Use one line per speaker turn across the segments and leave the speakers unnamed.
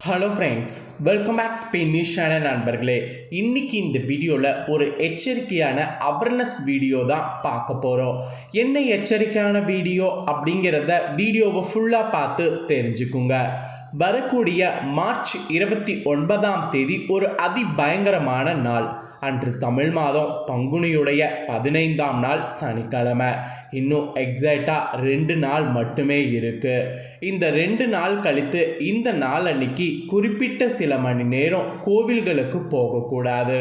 Hello friends welcome back ஸ்பெயினிஷான நண்பர்களே. இன்னைக்கு இந்த வீடியோவில் ஒரு எச்சரிக்கையான அவேர்னஸ் வீடியோ தான் பார்க்க போகிறோம் என்ன எச்சரிக்கையான வீடியோ அப்படிங்கிறத வீடியோவை ஃபுல்லாக பார்த்து தெரிஞ்சுக்குங்க. வரக்கூடிய மார்ச் இருபத்தி ஒன்பதாம் தேதி ஒரு அதி பயங்கரமான நாள். அன்று தமிழ் மாதம் பங்குனியுடைய பதினைந்தாம் நாள் சனிக்கிழமை. இன்னும் எக்ஸாக்டாக ரெண்டு நாள் மட்டுமே இருக்குது இந்த ரெண்டு நாள் கழித்து இந்த நாள் அன்னைக்கு குறிப்பிட்ட சில மணி நேரம் கோவில்களுக்கு போகக்கூடாது.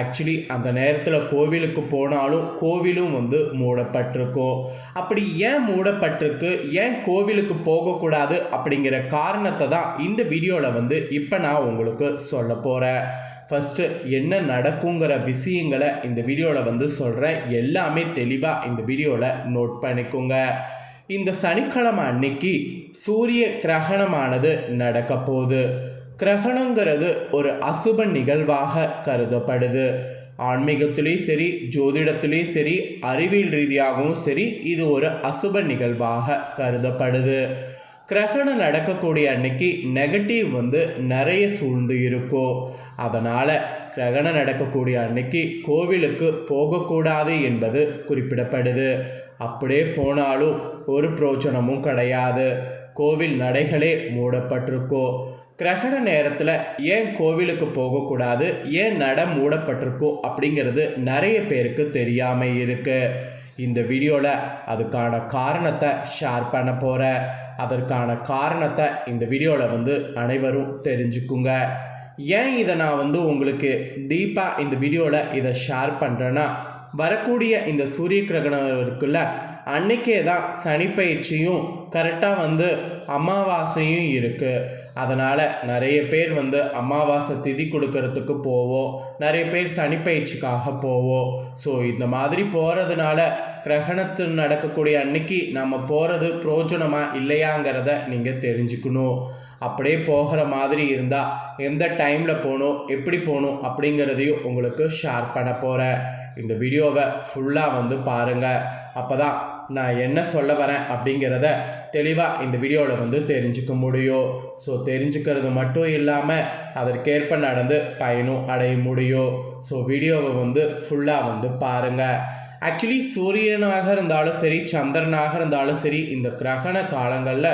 ஆக்சுவலி அந்த நேரத்தில் கோவிலுக்கு போனாலும் கோவிலும் வந்து மூடப்பட்டிருக்கும். அப்படி ஏன் மூடப்பட்டிருக்கு? ஏன் கோவிலுக்கு போகக்கூடாது? அப்படிங்கிற காரணத்தை தான் இந்த வீடியோவில் வந்து இப்போ நான் உங்களுக்கு சொல்ல போகிறேன் ஃபஸ்ட்டு என்ன நடக்குங்கிற விஷயங்களை இந்த வீடியோவில் வந்து சொல்கிறேன் எல்லாமே தெளிவாக இந்த வீடியோவில் நோட் பண்ணிக்கோங்க. இந்த சனிக்கிழமை அன்னைக்கு சூரிய கிரகணமானது நடக்க போகுது. கிரகணங்கிறது ஒரு அசுப நிகழ்வாக கருதப்படுது. ஆன்மீகத்திலையும் சரி ஜோதிடத்திலையும் சரி அறிவியல் ரீதியாகவும் சரி இது ஒரு அசுப நிகழ்வாக கருதப்படுது. கிரகணம் நடக்கக்கூடிய அன்னைக்கு நெகட்டிவ் வந்து நிறைய சூழ்ந்து இருக்கும். அதனால் கிரகணம் நடக்கக்கூடிய அன்னைக்கு கோவிலுக்கு போகக்கூடாது என்பது குறிப்பிடப்படுது. அப்படியே போனாலும் ஒரு பிரோஜனமும் கிடையாது. கோவில் நடைகளே மூடப்பட்டிருக்கோ. கிரகண நேரத்தில் ஏன் கோவிலுக்கு போகக்கூடாது? ஏன் நட மூடப்பட்டிருக்கோ அப்படிங்கிறது நிறைய பேருக்கு தெரியாமல் இருக்குது இந்த வீடியோவில் அதுக்கான காரணத்தை ஷேர் பண்ண போகிறேன் அதற்கான காரணத்தை இந்த வீடியோவில் வந்து அனைவரும் தெரிஞ்சுக்குங்க. ஏன் இதை நான் வந்து உங்களுக்கு டீப்பாக இந்த வீடியோவில் இதை ஷேர் பண்ணுறேன்னா வரக்கூடிய இந்த சூரிய கிரகணம் இருக்குல்ல அன்னைக்கே தான் சனிப்பயிற்சியும் கரெக்டாக வந்து அமாவாசையும் இருக்குது அதனால் நிறைய பேர் வந்து அமாவாசை திதி கொடுக்கறதுக்கு போவோம். நிறைய பேர் சனிப்பயிற்சிக்காக போவோம். ஸோ இந்த மாதிரி போகிறதுனால கிரகணத்தில் நடக்கக்கூடிய அன்னைக்கு நம்ம போகிறது பிரோஜனமாக இல்லையாங்கிறத நீங்கள் தெரிஞ்சுக்கணும். அப்படியே போகிற மாதிரி இருந்தால் எந்த டைமில் போகணும் எப்படி போகணும் அப்படிங்கிறதையும் உங்களுக்கு ஷேர் பண்ண போகிறேன் இந்த வீடியோவை ஃபுல்லாக வந்து பாருங்கள் அப்போ தான் நான் என்ன சொல்ல வரேன் அப்படிங்கிறத தெளிவாக இந்த வீடியோவில் வந்து தெரிஞ்சுக்க முடியும். ஸோ தெரிஞ்சுக்கிறது மட்டும் இல்லாமல் அதற்கேற்ப நடந்து பயனும் அடைய முடியும். ஸோ வீடியோவை வந்து ஃபுல்லாக வந்து பாருங்கள் ஆக்சுவலி சூரியனாக இருந்தாலும் சரி சந்திரனாக இருந்தாலும் சரி இந்த கிரகண காலங்களில்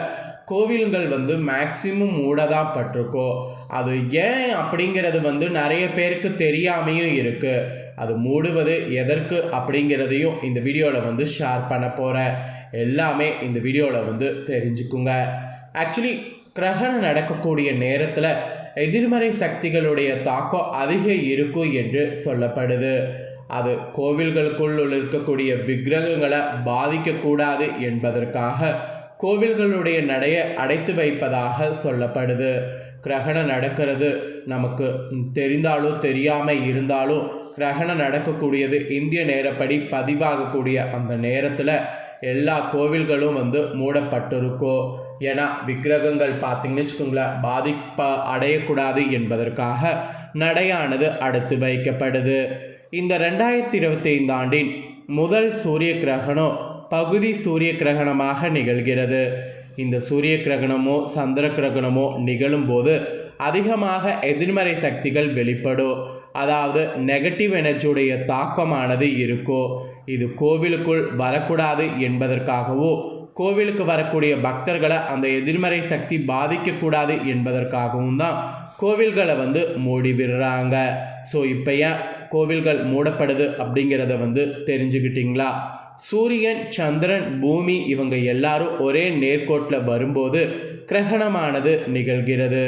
கோவில்கள் வந்து மேக்சிமம் மூட தான் பட்டிருக்கோ. அது ஏன் அப்படிங்கிறது வந்து நிறைய பேருக்கு தெரியாமையும் இருக்குது அது மூடுவது எதற்கு அப்படிங்கிறதையும் இந்த வீடியோவில் வந்து ஷேர் பண்ண போகிறேன் எல்லாமே இந்த வீடியோவில் வந்து தெரிஞ்சுக்குங்க. ஆக்சுவலி கிரகணம் நடக்கக்கூடிய நேரத்தில் எதிர்மறை சக்திகளுடைய தாக்கம் அதிக இருக்கும் என்று சொல்லப்படுது. அது கோவில்களுக்குள் இருக்கக்கூடிய விக்கிரகங்களை பாதிக்கக்கூடாது என்பதற்காக கோவில்களுடைய நடைய அடைத்து வைப்பதாக சொல்லப்படுது. கிரகணம் நடக்கிறது. நமக்கு தெரிந்தாலும் தெரியாமல் இருந்தாலும் கிரகணம் நடக்கக்கூடியது இந்திய நேரப்படி பதிவாகக்கூடிய அந்த நேரத்தில் எல்லா கோவில்களும் வந்து மூடப்பட்டிருக்கோ. ஏன்னா விக்கிரகங்கள் பார்த்தீங்கன்னு வச்சுக்கோங்களேன் பாதிப்பா அடையக்கூடாது என்பதற்காக நடையானது அடுத்து வைக்கப்படுது. இந்த ரெண்டாயிரத்தி இருபத்தி ஐந்து ஆண்டின் முதல் சூரிய கிரகணம் பகுதி சூரிய கிரகணமாக நிகழ்கிறது. இந்த சூரிய கிரகணமோ சந்திர கிரகணமோ நிகழும்போது அதிகமாக எதிர்மறை சக்திகள் வெளிப்படும். அதாவது நெகட்டிவ் எனர்ஜியுடைய தாக்கமானது இருக்கோ இது கோவிலுக்குள் வரக்கூடாது என்பதற்காகவோ கோவிலுக்கு வரக்கூடிய பக்தர்களை அந்த எதிர்மறை சக்தி பாதிக்கக்கூடாது என்பதற்காகவும் தான் கோவில்களை வந்து மூடி விடுறாங்க. ஸோ இப்போ ஏன் கோவில்கள் மூடப்படுது அப்படிங்கிறத வந்து தெரிஞ்சுக்கிட்டிங்களா? சூரியன் சந்திரன் பூமி இவங்க எல்லாரும் ஒரே நேர்கோட்டில் வரும்போது கிரகணமானது நிகழ்கிறது.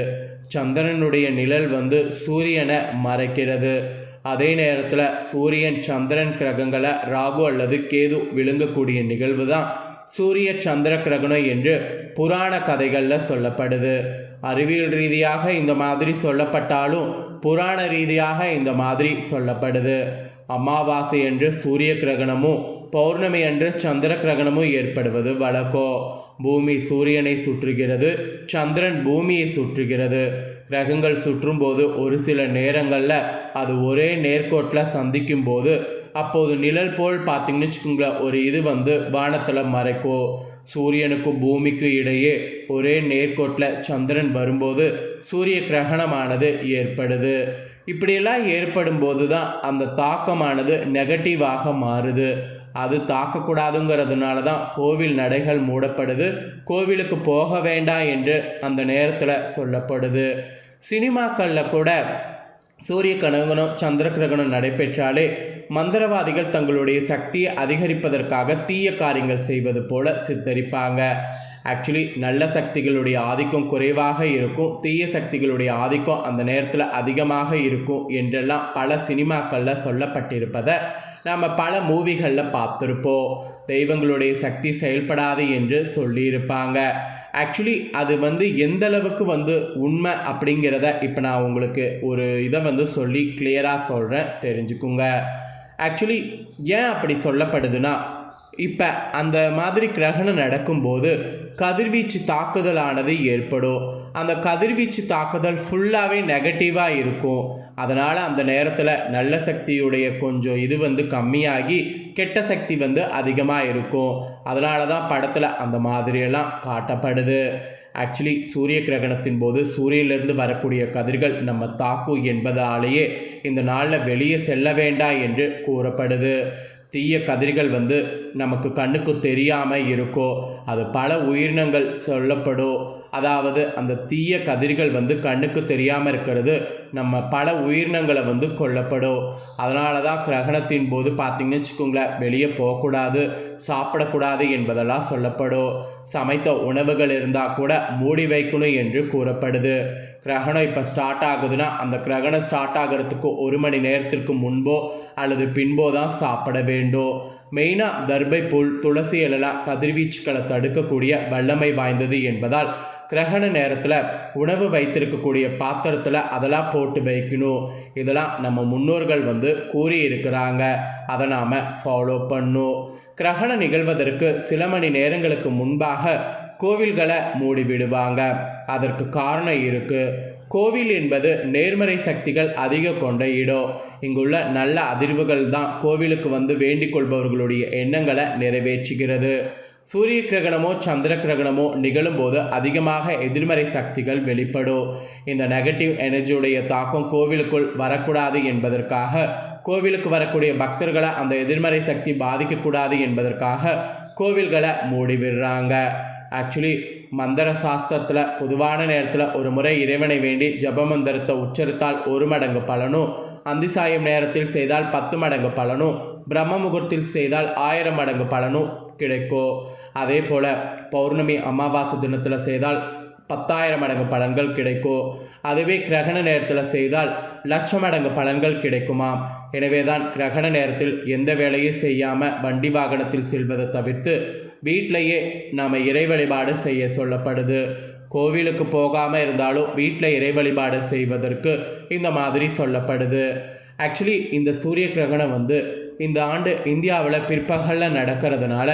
சந்திரனுடைய நிழல் வந்து சூரியனை மறைக்கிறது. அதே நேரத்தில் சூரியன் சந்திரன் கிரகங்களை ராகு அல்லது கேது விழுங்கக்கூடிய நிகழ்வு தான் சூரிய சந்திர கிரகணம் என்று புராண கதைகளில் சொல்லப்படுது. அறிவியல் ரீதியாக இந்த மாதிரி சொல்லப்பட்டாலும் புராண ரீதியாக இந்த மாதிரி சொல்லப்படுது. அமாவாசை என்று சூரிய கிரகணமும் பௌர்ணமி அன்று சந்திர கிரகணமும் ஏற்படுவது. வழக்கம் பூமி சூரியனை சுற்றுகிறது சந்திரன் பூமியை சுற்றுகிறது. கிரகங்கள் சுற்றும்போது ஒரு சில நேரங்களில் அது ஒரே நேர்கோட்டில் சந்திக்கும் போது அப்போது நிழல் போல் பார்த்தீங்கன்னு வச்சுக்கோங்களேன் ஒரு இது வந்து வானத்தில் மறைக்கும் சூரியனுக்கும் பூமிக்கும் இடையே ஒரே நேர்கோட்டில் சந்திரன் வரும்போது சூரிய கிரகணமானது ஏற்படுது. இப்படியெல்லாம் ஏற்படும் போது தான் அந்த தாக்கமானது நெகட்டிவாக மாறுது. அது தாக்கக்கூடாதுங்கிறதுனால தான் கோவில் நடைகள் மூடப்படுது. கோவிலுக்கு போக வேண்டாம் என்று அந்த நேரத்தில் சொல்லப்படுது. சினிமாக்களில் கூட சூரிய கிரகணம் சந்திர கிரகணம் நடைபெற்றாலே மந்திரவாதிகள் தங்களுடைய சக்தியை அதிகரிப்பதற்காக தீய காரியங்கள் செய்வது போல சித்தரிப்பாங்க. ஆக்சுவலி நல்ல சக்திகளுடைய ஆதிக்கம் குறைவாக இருக்கும். தீய சக்திகளுடைய ஆதிக்கம் அந்த நேரத்தில் அதிகமாக இருக்கும் என்றெல்லாம் பல சினிமாக்களில் சொல்லப்பட்டிருப்பதை நாம் பல மூவிகளில் பார்த்துருப்போம். தெய்வங்களுடைய சக்தி செயல்படாது என்று சொல்லியிருப்பாங்க. ஆக்சுவலி அது வந்து எந்த அளவுக்கு வந்து உண்மை அப்படிங்கிறத இப்போ நான் உங்களுக்கு ஒரு இதை வந்து சொல்லி கிளியராக சொல்கிறேன் தெரிஞ்சுக்குங்க. ஆக்சுவலி ஏன் அப்படி சொல்லப்படுதுன்னா இப்போ அந்த மாதிரி கிரகணம் நடக்கும்போது கதிர்வீச்சு தாக்குதலானது ஏற்படும். அந்த கதிர்வீச்சு தாக்குதல் ஃபுல்லாகவே நெகட்டிவாக இருக்கும். அதனால் அந்த நேரத்தில் நல்ல சக்தியுடைய கொஞ்சம் இது வந்து கம்மியாகி கெட்ட சக்தி வந்து அதிகமாக இருக்கும். அதனால தான் படத்தில் அந்த மாதிரியெல்லாம் காட்டப்படுது. ஆக்சுவலி சூரிய கிரகணத்தின் போது சூரியனிலிருந்து வரக்கூடிய கதிர்கள் நம்ம தாக்கும் என்பதாலேயே இந்த நாளில் வெளியே செல்ல வேண்டாம் என்று கூறப்படுது. தீய கதிர்கள் வந்து நமக்கு கண்ணுக்கு தெரியாமல் இருக்கோ அது பல உயிரினங்கள் சொல்லப்படும். அதாவது அந்த தீய கதிர்கள் வந்து கண்ணுக்கு தெரியாமல் இருக்கிறது. நம்ம பல உயிரினங்களை வந்து கொல்லப்படும். அதனால தான் கிரகணத்தின் போது பார்த்திங்கன்னு வச்சுக்கோங்களேன் வெளியே போகக்கூடாது சாப்பிடக்கூடாது என்பதெல்லாம் சொல்லப்படும். சமைத்த உணவுகள் இருந்தால் கூட மூடி வைக்கணும் என்று கூறப்படுது. கிரகணம் இப்போ ஸ்டார்ட் ஆகுதுன்னா அந்த கிரகணம் ஸ்டார்ட் ஆகிறதுக்கு ஒரு மணி நேரத்திற்கு முன்போ அல்லது பின்போ தான் சாப்பிட வேண்டும். மெயினாக தர்பை புல் துளசி இலலாம் கதிர்வீச்சுக்களை தடுக்கக்கூடிய வல்லமை வாய்ந்தது என்பதால் கிரகண நேரத்தில் உணவு வைத்திருக்கக்கூடிய பாத்திரத்தில் அதெல்லாம் போட்டு வைக்கணும். இதெல்லாம் நம்ம முன்னோர்கள் வந்து கூறியிருக்கிறாங்க. அதை நாம் ஃபாலோ பண்ணும். கிரகணம் நிகழ்வதற்கு சில மணி நேரங்களுக்கு முன்பாக கோவில்களை மூடிவிடுவாங்க அதற்கு காரணம் இருக்குது கோவில் என்பது நேர்மறை சக்திகள் அதிக கொண்ட இடம். இங்குள்ள நல்ல அதிர்வுகள் தான் கோவிலுக்கு வந்து வேண்டிக் கொள்பவர்களுடைய எண்ணங்களை நிறைவேற்றுகிறது. சூரிய கிரகணமோ சந்திர கிரகணமோ நிகழும்போது அதிகமாக எதிர்மறை சக்திகள் வெளிப்படும். இந்த நெகட்டிவ் எனர்ஜியுடைய தாக்கம் கோவிலுக்குள் வரக்கூடாது என்பதற்காக கோவிலுக்கு வரக்கூடிய பக்தர்களை அந்த எதிர்மறை சக்தி பாதிக்கக்கூடாது என்பதற்காக கோவில்களை மூடி விடுறாங்க. ஆக்சுவலி மந்திர சாஸ்திரத்தில் பொதுவான நேரத்தில் ஒரு முறை இறைவனை வேண்டி ஜப மந்திரத்தை உச்சரித்தால் ஒரு மடங்கு பலனும் அந்திசாயம் நேரத்தில் செய்தால் பத்து மடங்கு பலனும் பிரம்ம முகூர்த்தத்தில் செய்தால் ஆயிரம் மடங்கு பலனும் கிடைக்கும் அதே போல் பௌர்ணமி அமாவாசை தினத்தில் செய்தால் பத்தாயிரம் மடங்கு பலன்கள் கிடைக்கும் அதுவே கிரகண நேரத்தில் செய்தால் லட்ச மடங்கு பலன்கள் கிடைக்குமாம். எனவே தான் கிரகண நேரத்தில் எந்த வேலையும் செய்யாமல் வண்டி வாகனத்தில் செல்வதை தவிர்த்து வீட்டிலையே நாம் இறை வழிபாடு செய்ய சொல்லப்படுது. கோவிலுக்கு போகாமல் இருந்தாலும் வீட்டில் இறை வழிபாடு செய்வதற்கு இந்த மாதிரி சொல்லப்படுது. ஆக்சுவலி இந்த சூரிய கிரகணம் வந்து இந்த ஆண்டு இந்தியாவில் பிற்பகலில் நடக்கிறதுனால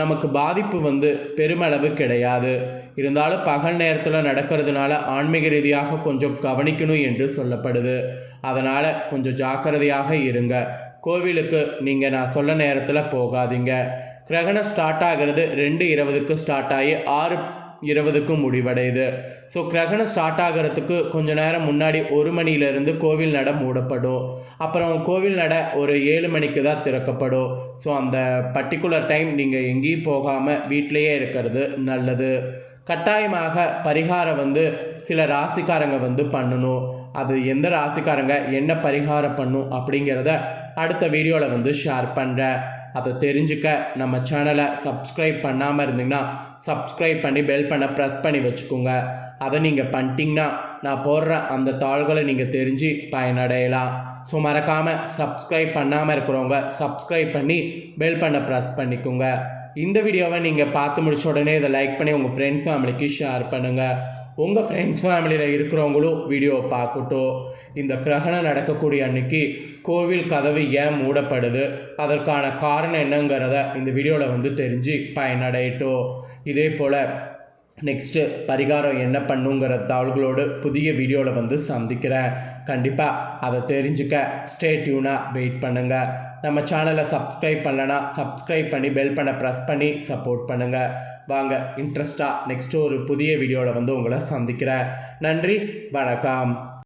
நமக்கு பாதிப்பு வந்து பெருமளவு கிடையாது. இருந்தாலும் பகல் நேரத்தில் நடக்கிறதுனால ஆன்மீக ரீதியாக கொஞ்சம் கவனிக்கணும் என்று சொல்லப்படுது. அதனால் கொஞ்சம் ஜாக்கிரதையாக இருங்க. கோவிலுக்கு நீங்கள் நான் சொல்ல நேரத்தில் போகாதீங்க. கிரகணம் ஸ்டார்ட் ஆகிறது ரெண்டு இருபதுக்கு ஸ்டார்ட் ஆகி ஆறு இருபதுக்கும் முடிவடையுது. ஸோ கிரகணம் ஸ்டார்ட் ஆகிறதுக்கு கொஞ்ச நேரம் முன்னாடி ஒரு மணியிலேருந்து கோவில் நட மூடப்படும். அப்புறம் கோவில் நட ஒரு ஏழு மணிக்கு தான் திறக்கப்படும். ஸோ அந்த பர்டிகுலர் டைம் நீங்கள் எங்கேயும் போகாமல் வீட்டிலையே இருக்கிறது நல்லது. கட்டாயமாக பரிகாரம் வந்து சில ராசிக்காரங்க வந்து பண்ணணும். அது எந்த ராசிக்காரங்க என்ன பரிகாரம் பண்ணும் அப்படிங்கிறத அடுத்த வீடியோவில் வந்து ஷேர் பண்ணுறேன் அதை தெரிஞ்சுக்க நம்ம சேனலை சப்ஸ்கிரைப் பண்ணாமல் இருந்தீங்கன்னா சப்ஸ்கிரைப் பண்ணி பெல் பண்ண ப்ரெஸ் பண்ணி வச்சுக்கோங்க. அதை நீங்கள் பண்ணிட்டீங்கன்னா நான் போடுற அந்த தாள்களை நீங்கள் தெரிஞ்சு பயனடையலாம். ஸோ மறக்காமல் சப்ஸ்கிரைப் பண்ணாமல் இருக்கிறவங்க சப்ஸ்கிரைப் பண்ணி பெல் பண்ண ப்ரெஸ் பண்ணிக்கோங்க. இந்த வீடியோவை நீங்கள் பார்த்து முடிச்ச உடனே இதை லைக் பண்ணி உங்கள் ஃப்ரெண்ட்ஸ் ஃபேமிலிக்கு ஷேர் பண்ணுங்கள் உங்கள் ஃப்ரெண்ட்ஸ் ஃபேமிலியில் இருக்கிறவங்களும் வீடியோ பார்க்கட்டும். இந்த கிரகணம் நடக்கக்கூடிய அன்னைக்கு கோவில் கதவு ஏன் மூடப்படுது? அதற்கான காரணம் என்னங்கிறத இந்த வீடியோவில் வந்து தெரிஞ்சு பயனடையட்டும். இதே போல் நெக்ஸ்ட்டு பரிகாரம் என்ன பண்ணுங்கிற தகவல்களோடு புதிய வீடியோவில் வந்து சந்திக்கிறேன். கண்டிப்பாக அதை தெரிஞ்சுக்க ஸ்டே டியூனாக வெயிட் பண்ணுங்கள் நம்ம சேனலை சப்ஸ்கிரைப் பண்ணலன்னா சப்ஸ்கிரைப் பண்ணி பெல் பண்ண ப்ரெஸ் பண்ணி சப்போர்ட் பண்ணுங்கள் வாங்க இன்ட்ரெஸ்டாக நெக்ஸ்ட் ஒரு புதிய வீடியோவில் வந்து உங்களை சந்திக்கிறேன். நன்றி வணக்கம்.